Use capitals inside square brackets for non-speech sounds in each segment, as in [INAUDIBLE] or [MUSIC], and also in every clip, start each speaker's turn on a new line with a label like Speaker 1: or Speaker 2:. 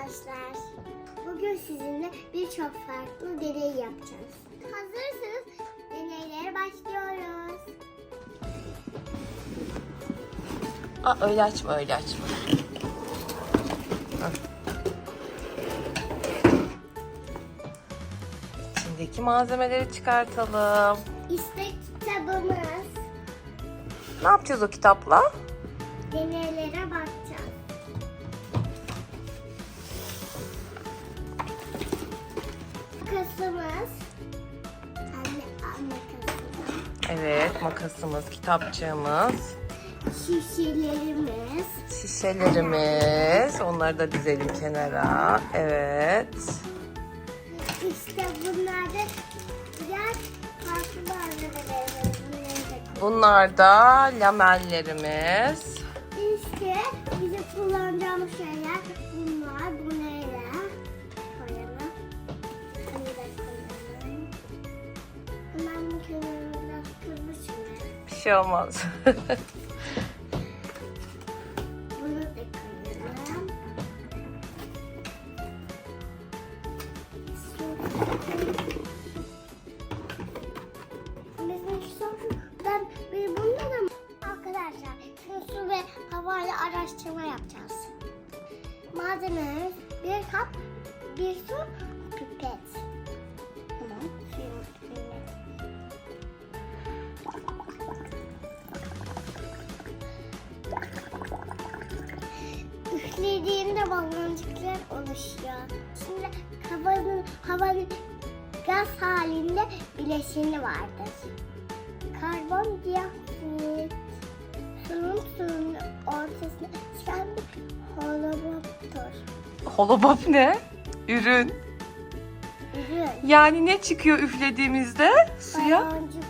Speaker 1: arkadaşlar. Bugün sizinle birçok farklı deney yapacağız. Hazırsanız deneylere başlıyoruz.
Speaker 2: Aa, öyle açma öyle açma. İçindeki malzemeleri çıkartalım.
Speaker 1: İşte kitabımız.
Speaker 2: Ne yapacağız o kitapla?
Speaker 1: Deneylere bakacağız. Makasımız. Anne, anne makasımız.
Speaker 2: Evet makasımız, kitapçığımız,
Speaker 1: Şişelerimiz.
Speaker 2: şişelerimiz. Onları da dizelim kenara. Evet.
Speaker 1: İşte bunlarda biraz farklı malzemelerimiz. Da
Speaker 2: Bunlar da lamellerimiz. Şey olmaz. [LAUGHS]
Speaker 1: Bunu bir su ve havayla araştırma yapacağız. Malzememiz bir kap, bir su, pipet. Baloncuklar oluşuyor. Şimdi havanın, havanın gaz halinde bileşeni vardır. Karbondioksit suyun suyun ortasına çıkan bir holoboptur.
Speaker 2: Holobop ne? Ürün.
Speaker 1: Ürün.
Speaker 2: Yani ne çıkıyor üflediğimizde suya?
Speaker 1: Baloncuklar.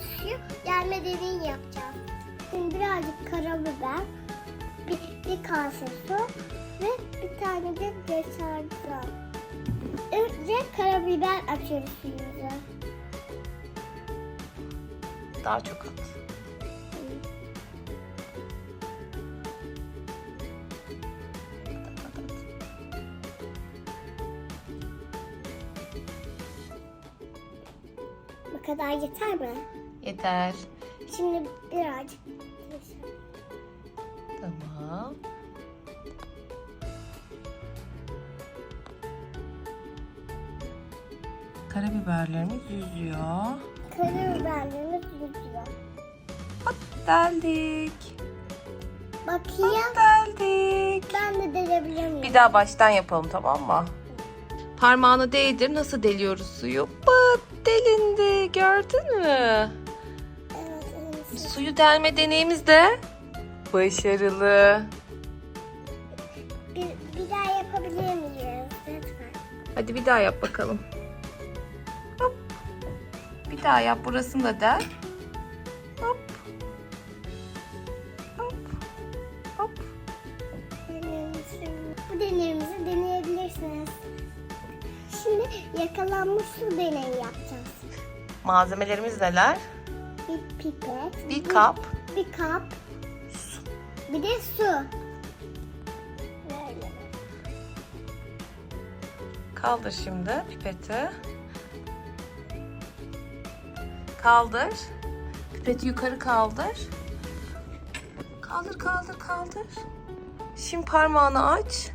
Speaker 1: Suyu gelme deneyi yapacağız. Şimdi birazcık karabiber, bir, bir kase su ve bir tane de deterjan. Önce karabiber atıyoruz suyumuza.
Speaker 2: Daha çok at.
Speaker 1: Bu kadar yeter mi?
Speaker 2: Yeter.
Speaker 1: Şimdi birazcık
Speaker 2: Tamam. Karabiberlerimiz yüzüyor.
Speaker 1: karabiberlerimiz yüzüyor.
Speaker 2: Deldik.
Speaker 1: Bakayım.
Speaker 2: Deldik.
Speaker 1: Ben de delebilir miyim?
Speaker 2: Bir daha baştan yapalım tamam mı? Parmağını değdir. Nasıl deliyoruz suyu? Bak delindi. Gördün mü? Suyu delme deneyimiz de başarılı.
Speaker 1: Bir, bir daha yapabilir miyiz? Lütfen.
Speaker 2: Hadi bir daha yap bakalım. Hop. Bir daha yap. Burasını da del. Hop. Hop. Hop.
Speaker 1: Bu deneyimizi deneyebilirsiniz. Şimdi yakalanmış su deneyi yapacağız.
Speaker 2: Malzemelerimiz neler?
Speaker 1: Bir pipet.
Speaker 2: Bir kap.
Speaker 1: Bir kap. Bir de su. Böyle.
Speaker 2: Kaldır şimdi pipeti. Kaldır. Pipeti yukarı kaldır. Kaldır kaldır kaldır. Şimdi parmağını aç.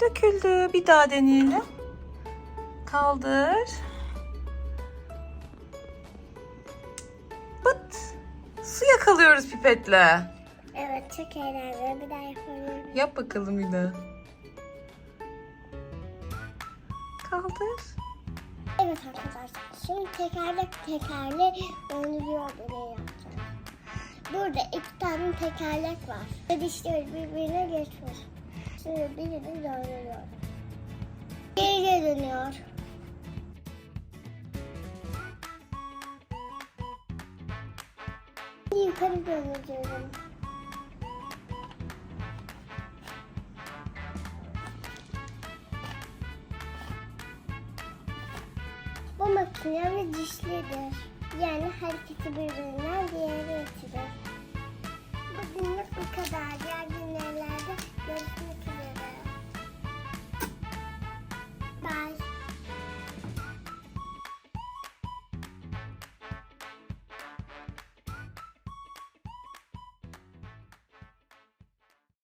Speaker 2: Döküldü. Bir daha deneyelim. Kaldır. Yakalıyoruz pipetle.
Speaker 1: Evet çok eğlenceli. Bir daha yapabilirim.
Speaker 2: Yap bakalım bir daha. Kaldır.
Speaker 1: Evet arkadaşlar. Şimdi tekerlek tekerlek döndürüyor deneyi yapacağız. Burada iki tane tekerlek var. Ve dişleri birbirine geçmiş. Şimdi birini döndürüyor. Geri dönüyor. Yukarı dönüyorum. Bu makine ve dişlidir. Yani hareketi bir